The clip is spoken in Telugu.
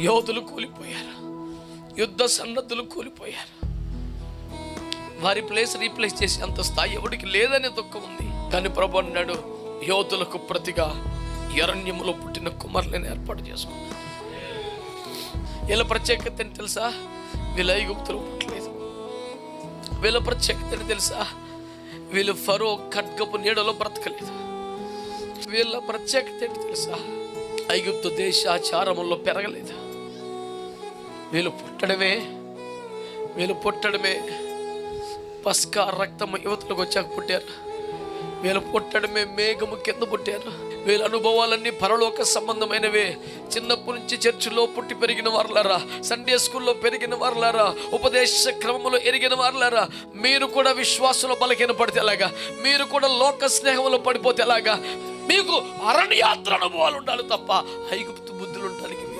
యోధులు కూలిపోయారు. యుద్ధ సన్నద్ధులు కూలిపోయారు. వారి ప్లేస్ రీప్లేస్ చేసే అంత స్థాయి ఎవడికి లేదనే దుఃఖం ఉంది. కానీ ప్రభు అన్నాడు యోధులకు ప్రతిగా ఎరణ్యములో పుట్టిన కుమారులను ఏర్పాటు చేసుకున్నాడు వీళ్ళ ప్రత్యేకత ఏంటి తెలుసా? వీళ్ళ ఐగుప్తులు పుట్టలేదు. వీళ్ళ ప్రత్యేకత ఏంటి తెలుసా? వీళ్ళు ఫరో ఖడ్గపు నీడలో బ్రతకలేదు. వీళ్ళ ప్రత్యేకత ఏంటి తెలుసా? ఐగుప్తు దేశాచారములో పెరగలేదు. వీళ్ళు పుట్టడమే వీళ్ళు పుట్టడమే. పస్కా రక్తము యువతలకు వచ్చాక పుట్టారు. వీళ్ళు పుట్టడమే మేఘము కింద పుట్టారు. వీళ్ళ అనుభవాలన్నీ పరలోక సంబంధమైనవే. చిన్నప్పటి నుంచి చర్చిలో పుట్టి పెరిగిన వారులారా సండే స్కూల్లో పెరిగిన వారులారా ఉపదేశ క్రమంలో ఎరిగిన వారులారా మీరు కూడా విశ్వాసంలో బలహీన పడితే ఎలాగా? మీరు కూడా లోక స్నేహంలో పడిపోతే ఎలాగా? మీకు అరణ్యాత్ర అనుభవాలు ఉండాలి తప్ప ఐగుప్తు ఉండాలి